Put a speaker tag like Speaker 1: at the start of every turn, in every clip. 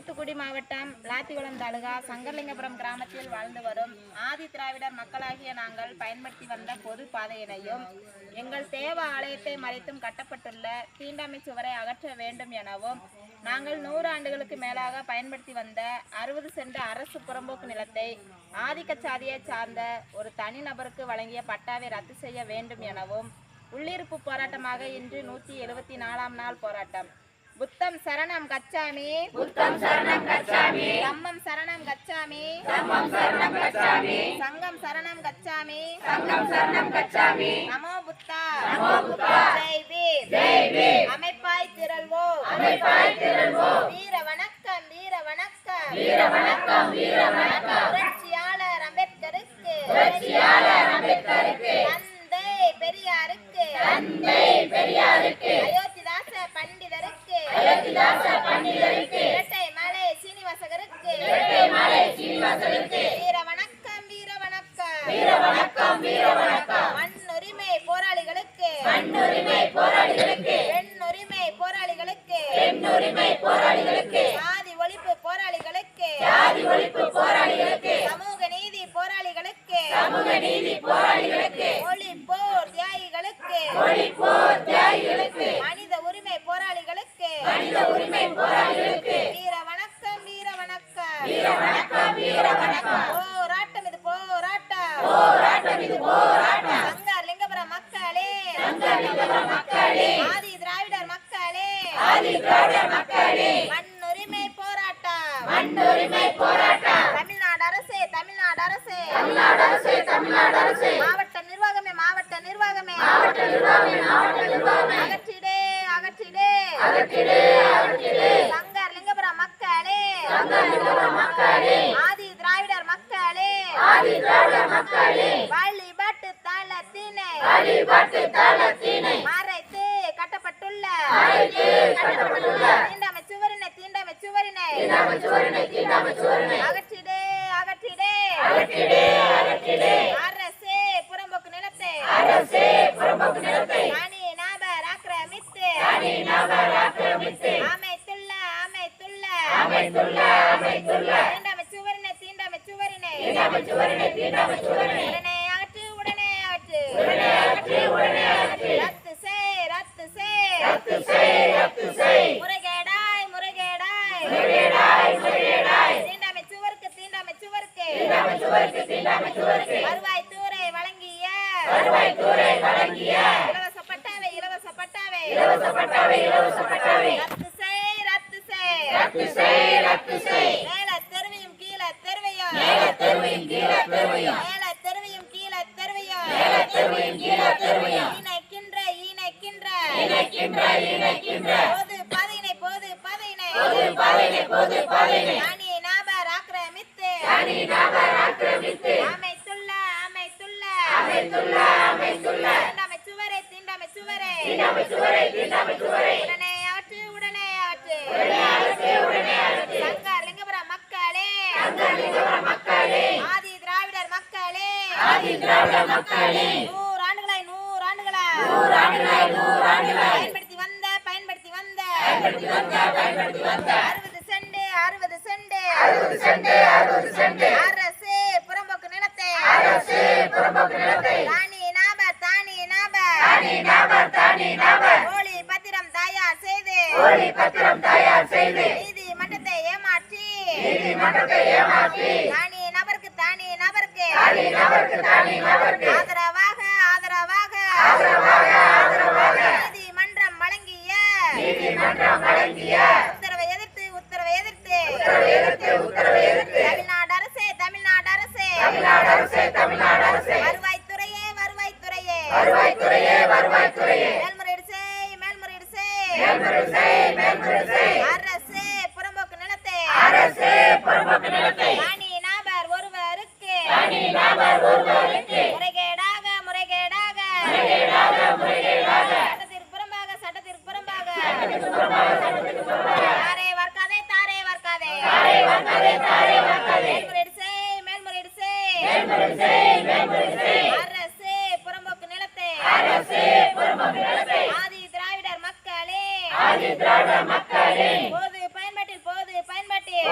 Speaker 1: தூத்துக்குடி மாவட்டம் லாத்திகுளம் தாலுகா சங்கர்லிங்கபுரம் கிராமத்தில் வாழ்ந்து வரும் ஆதி திராவிடர் மக்களாகிய நாங்கள் பயன்படுத்தி வந்த பொது பாதையினையும் எங்கள் தேவ ஆலயத்தை மறைத்தும் கட்டப்பட்டுள்ள தீண்டாமை சுவரை அகற்ற வேண்டும் எனவும் நாங்கள் நூறு ஆண்டுகளுக்கு மேலாக பயன்படுத்தி வந்த அறுபது சென்ட் அரசு புறம்போக்கு நிலத்தை ஆதிக்க சாதியை சார்ந்த ஒரு தனிநபருக்கு வழங்கிய பட்டாவை ரத்து செய்ய வேண்டும் எனவும் உள்ளிருப்பு போராட்டமாக இன்று நூற்றி எழுபத்தி நாலாம் நாள் போராட்டம். புத்தம் சரணம் கச்சாமி. புத்தம் சரணம் கச்சாமி. தம்மம் சரணம் கச்சாமி. தம்மம் சரணம் கச்சாமி. சங்கம் சரணம் கச்சாமி. சங்கம் சரணம் கச்சாமி. நமோ புத்தா. நமோ புத்தா. ஜெய் வீர். ஜெய் வீர். அமைப்பாய் திரள்வோம். அமைப்பாய் திரள்வோம். வீர வணக்கம் வீர வணக்கம். வீர வணக்கம் வீர வணக்கம். புரட்சியாளர் அம்பேத்கருக்கு. புரட்சியாளர் அம்பேத்கருக்கு. தந்தை பெரியாருக்கு. தந்தை பெரியாருக்கு. அயோத்திதாச பண்டிதருக்கு. இரட்டை மலை சீனிவாசகருக்கு. இரட்டை மலை சீனிவாசகருக்கு. வீர வணக்கம் வீர வணக்கம் வீர வணக்கம் வீர வணக்கம் மண்ணுரிமை போராளிகளுக்கு. மண்ணுரிமை போராளிகளுக்கு. பெண்ணுரிமை போராளிகளுக்கு. பெண்ணுரிமை போராளிகளுக்கு சாதி ஒழிப்பு போராளிகளுக்கு சாதி ஒழிப்பு போராளிகளுக்கு சமூக நீதி போராளிகளுக்கு சமூக நீதி போராளிகளுக்கு ஒளிப்போர் தியாகிகளுக்கு ஒளிப்போர் தியாகிகளுக்கு மனித உரிமை போராளிகளுக்கு மனித உரிமை போராளிகளுக்கு வீர வணக்கம் வீர வணக்கம் வீர வணக்கம் வீர வணக்கம் போராட்டம் இது போராட்டம் போராட்டம் இது போராட்டம் சங்கர் லிங்கபுரம் மக்களே சங்கர் லிங்கபுரம் மக்களே ஆதி திராவிடர் மக்களே. ஆதி திராவிடர் மக்களே. மண்ணுரிமை போராட்டம். மண்ணுரிமை போராட்டம். தமிழ்நாடு அரசே தமிழ்நாடு அரசே. தமிழ்நாடு அரசே தமிழ்நாடு அரசே. மாவட்ட நிர்வாகமே மாவட்ட நிர்வாகமே. மாவட்ட நிர்வாகமே மாவட்ட நிர்வாகமே. அகற்றிடே அகற்றிடே அகற்றிடே. அகற்றிடே சங்கர் லிங்கபுரம் மக்களே சங்கர் லிங்கபுரம் மக்களே ஆதி திராவிடர் மக்களே ஆதி திராவிடர் மக்களே வழிபாட்டு தளத்தினை வழிபாட்டு தளத்தினை மறைத்து கட்டப்பட்டுள்ள மறைத்து கட்டப்பட்டுள்ள தீண்டாமை சுவரினை தீண்டாமை சுவரினை தீண்டாமை சுவரினை தீண்டாமை சுவரினை அகற்றிடே அகற்றிடே. அகற்றிடே அகற்றிடே. அரசே புறம்போக்கு நிலத்தை. அரசே புறம்போக்கு நிலத்தை. தனி நபர் ஆக்கிரமித்து. தனி நபர் ஆக்கிரமித்து. அமைத்துள்ள அமைத்துள்ள. அமைத்துள்ள அமைத்துள்ள. தீண்டாமை சுவரினை தீண்டாமை சுவரினை. தீண்டாமை சுவரினை தீண்டாமை சுவரினை. உடனே அகற்று உடனே அகற்று. உடனே அகற்று உடனே அகற்று. ரத்து செய் ரத்து செய். ரத்து செய் ரத்து செய். வருவாய் தூரை வழங்கிய வருவாய் தூரை வழங்கிய இலவச பட்டாவை இலவச பட்டாவை. இலவச பட்டாவை இலவச பட்டாவை. ரத்து செய் ரத்து செய். ரத்து செய் ரத்து செய். மேல தெருவையும் கீழ தெருவையும். மேல தெருவையும் கீழ தெருவையும். மேல தெருவையும் கீழ தெருவையும். மேல தெருவையும் கீழ தெருவையும். இணைக்கின்ற இணைக்கின்ற. இணைக்கின்ற இணைக்கின்ற. பொது பாதையினை பொது பாதையினை. பொது பாதையினை பொது பாதையினை. ஆக்கிரமித்து தனி நபர் ஆக்கிரமித்து. அமைத்துள்ள அமைத்துள்ள. அமைத்துள்ள அமைத்துள்ள. தீண்டாமை சுவரை தீண்டாமை சுவரை. தீண்டாமை சுவரை தீண்டாமை சுவரை. உடனே ஆற்று உடனே ஆற்று. உடனே ஆற்று உடனே ஆற்று. சங்கர் லிங்கபுரம் மக்களே. லிங்கபுரம் மக்களே. ஆதி திராவிடர் மக்களே. ஆதி திராவிடர் மக்களே. நூறு ஆண்டுகளாய் நூறு ஆண்டுகளாய் நூறு ஆண்டுகளாய் நூறு ஆண்டுகளாய் பயன்படுத்தி வந்த பயன்படுத்தி வந்த. பயன்படுத்தி வந்த பயன்படுத்தி வந்த. அறுபது செண்டு. அறுபது செண்டு அறுபது செண்டு. அரசு புறம்போக்கு நிலத்தை. அரசு புறம்போக்கு நிலத்தை. தானி நாபர் தானி நாபர் தானி நாபர் தானி நாபர் போலி பத்திரம் தயார் செய்து. போலி பத்திரம் தயார் செய்து. நீதிமன்றத்தை ஏமாற்றி. நீதிமன்றத்தை ஏமாற்றி. தானி நபருக்கு தானி நபருக்கு. தானி நபருக்கு தானி நபருக்கு. ஆதரவாக ஆதரவாக. ஆதரவாக ஆதரவாக. நீதிமன்றம் வழங்கிய. நீதிமன்றம் வழங்கிய உத்தரவை எதிர்த்து உத்தரவை எதிர்த்து உத்தரவை எதிர்த்து உத்தரவை எதிர்த்து தமிழ்நாடு அரசே தமிழ்நாடு அரசே தமிழ்நாடு அரசே தமிழ்நாடு அரசே வருவாய்த்துறையே வருவாய்த்துறையே வருவாய்த்துறையே வருவாய்த்துறையே மேல்முறையீடு செய் மேல்முறையீடு செய் மேல்முறையீடு செய் மேல்முறையீடு செய் அரசே. புறம்போக்கு நிலத்தை. அரசே புறம்போக்கு நிலத்தை. தனி நபர் ஒருவருக்கு. தனி நபர் ஒருவருக்கு முறைகேடாக முறைகேடாக முறைகேடாக முறைகேடாக சட்டத்திற்கு புறம்பாக சட்டத்திற்கு புறம்பாக சட்டத்திற்கு புறம்பாக சட்டத்திற்கு புறம்பாக தாரே வர்க்காதே தாரே வர்க்காதே தாரே வர்க்காதே தாரே வர்க்காதே மேல்முறையீடு செய் மேல்முறையீடு செய் மேல்முறையீடு செய் மேல்முறையீடு செய் அரசே புறம்போக்கு நிலத்தை அரசே புறம்போக்கு நிலத்தை ஆதி திராவிடர் மக்களே ஆதி திராவிடர் மக்களே போது பயன்பாட்டில் போது பயன்பாட்டில்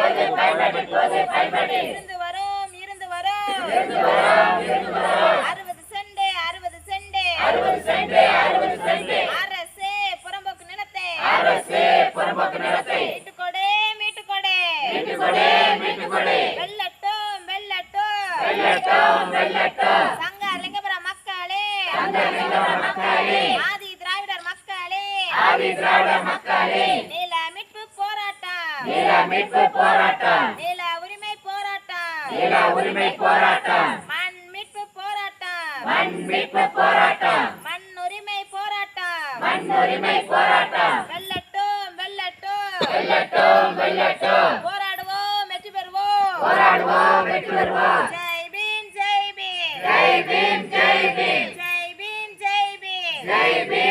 Speaker 2: புறம்போக்கு நிலத்தை
Speaker 1: மீட்டுக்கொடு மீட்டுக்கொடு.
Speaker 2: மீட்டுக்கொடு மீட்டுக்கொடு.
Speaker 1: வெல்லட்டும் வெல்லட்டும்.
Speaker 2: வெல்லட்டும் வெல்லட்டும்.
Speaker 1: சங்க லிங்கபுரம் மக்களே.
Speaker 2: சங்கலிங்கபுரம் மக்களே.
Speaker 1: ஆதி திராவிடர் மக்களே.
Speaker 2: ஆதி திராவிட மக்களே.
Speaker 1: நில மீட்பு போராட்டம்.
Speaker 2: நில மீட்பு போராட்டம்.
Speaker 1: நில உரிமை போராட்டம்.
Speaker 2: நில உரிமை போராட்டம்.
Speaker 1: மண் மீட்பு போராட்டம்.
Speaker 2: மண் மீட்பு போராட்டம்.
Speaker 1: மண் உரிமை போராட்டம்.
Speaker 2: மண் உரிமை போராட்டம்.
Speaker 1: வெல்லட்டும் வெல்லட்டும்
Speaker 2: வெல்லட்டும் வெல்லட்டும்
Speaker 1: போராடுவோம் வெற்றி பெறுவோம்
Speaker 2: போராடுவோம் வெற்றி பெறுவோம்
Speaker 1: ஜெய் பீம் ஜெய் பீம்
Speaker 2: ஜெய் பீம் ஜெய் பீம்
Speaker 1: ஜெய் பீம் ஜெய் பீம்
Speaker 2: ஜெய் பீம் ஜெய்